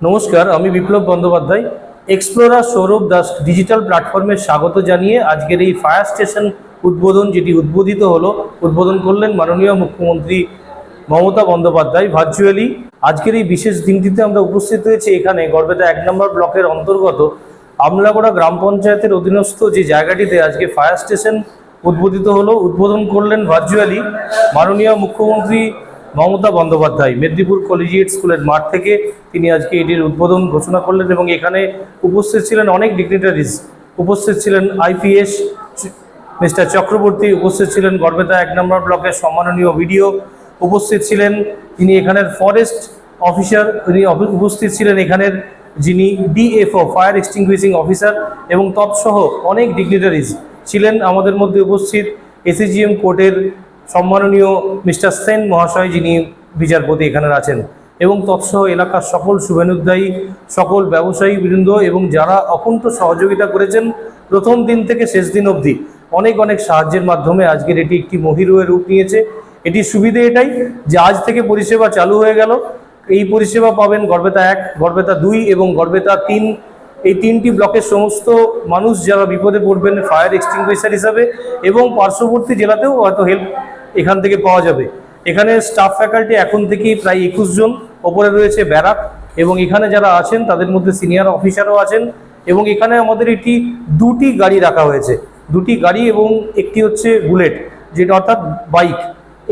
নমস্কার, আমি Biplab Bandyopadhyay. Explorer Sourav Das digital প্ল্যাটফর্মে স্বাগত জানিয়ে আজকের এই ফায়ার স্টেশন উদ্বোধন, যেটি উদ্বোধিত হলো, উদ্বোধন করলেন মাননীয় মুখ্যমন্ত্রী মমতা বন্দ্যোপাধ্যায় ভার্চুয়ালি আজকের এই বিশেষ দিনটিতে আমরা উপস্থিত হয়েছি এখানে, গড়বেতা এক নম্বর ব্লকের অন্তর্গত আমলাগোড়া গ্রাম পঞ্চায়েতের অধীনস্থ যে জায়গাটিতে আজকে ফায়ার স্টেশন উদ্বোধিত হলো, উদ্বোধন করলেন ভার্চুয়ালি মাননীয় মুখ্যমন্ত্রী মমতা বন্দ্যোপাধ্যায়, মেদিনীপুর কলেজিয়েট স্কুলের মাঠ থেকে তিনি আজকে এটির উদ্বোধন ঘোষণা করলেন এবং এখানে উপস্থিত ছিলেন অনেক ডিগনিটারিজ উপস্থিত ছিলেন আইপিএস মিস্টার চক্রবর্তী, উপস্থিত ছিলেন গড়বেতা এক নম্বর ব্লকের সম্মাননীয় ভিডিও উপস্থিত ছিলেন তিনি এখানের ফরেস্ট অফিসার তিনি উপস্থিত ছিলেন এখানের যিনি ডিএফও ফায়ার এক্সটিংগুইশিং অফিসার এবং তৎসহ অনেক ডিগনিটারিজ ছিলেন। আমাদের মধ্যে উপস্থিত এসিজিএম কোর্টের সম্মাননীয় মিস্টার সেন মহাশয় যিনি বিচারপতি এখানে আছেন। এবং তৎসহ এলাকার সকল শুভেনুদ্দায়ী, সকল ব্যবসায়ী বৃন্দ এবং যারা অকুণ্ঠ সহযোগিতা করেছেন প্রথম দিন থেকে শেষ দিন অবধি, অনেক অনেক সাহায্যের মাধ্যমে আজকের এটি একটি মহিরুহে রূপ নিয়েছে। এটির সুবিধে এটাই যে আজ থেকে পরিষেবা চালু হয়ে গেল। এই পরিষেবা পাবেন গড়বেতা এক, গড়বেতা দুই এবং গড়বেতা তিন। এই তিনটি ব্লকের সমস্ত মানুষ যারা বিপদে পড়বেন ফায়ার এক্সটিংগুইশার হিসাবে এবং পার্শ্ববর্তী জেলাতেও হয়তো হেল্প এখান থেকে পাওয়া যাবে। এখানে স্টাফ ফ্যাকাল্টি এখন থেকেই প্রায় একুশ জন। ওপরে রয়েছে ব্যারাক এবং এখানে যারা আছেন, তাদের মধ্যে সিনিয়র অফিসারও আছেন এবং এখানে আমাদের একটি দুটি গাড়ি রাখা হয়েছে। দুটি গাড়ি এবং একটি হচ্ছে বুলেট, যেটা অর্থাৎ বাইক।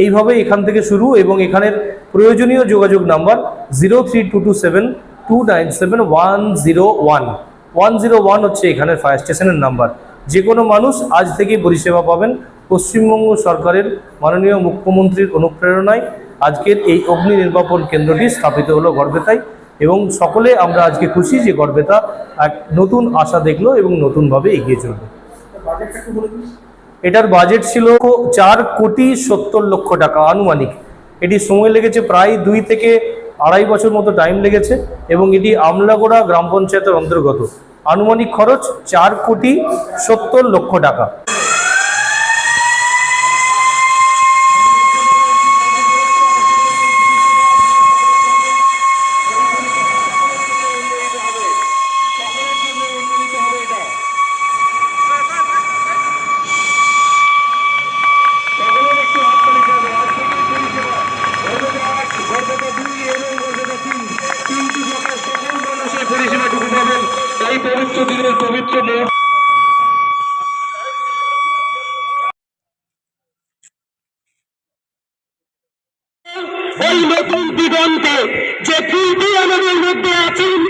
এইভাবে এখান থেকে শুরু এবং এখানের প্রয়োজনীয় যোগাযোগ number zero three two two seven two nine seven one zero one. One zero one হচ্ছে এখানের ফায়ার স্টেশনের নাম্বার। যে কোনো মানুষ আজ থেকেই পরিষেবা পাবেন পশ্চিমবঙ্গ সরকারের মাননীয় মুখ্যমন্ত্রীর অনুপ্রেরণায় আজকের এই অগ্নি নির্বাপন কেন্দ্রটি স্থাপিত হলো গড়বেতায় এবং সকলে আমরা আজকে খুশি যে গড়বেতা এক নতুন আশা দেখল এবং নতুনভাবে এগিয়ে চলবে এটার বাজেট ছিল চার কোটি সত্তর লক্ষ টাকা আনুমানিক। এটি সময় লেগেছে প্রায় দুই থেকে আড়াই বছর মতো টাইম লেগেছে এবং এটি আমলাগোড়া গ্রাম পঞ্চায়েতের অন্তর্গত। আনুমানিক খরচ চার কোটি সত্তর লক্ষ টাকা। পবিত্র দিনের পবিত্র মুহূর্ত ওই নতুন দিগন্তে যে ফুলটি আমাদের মধ্যে আছেন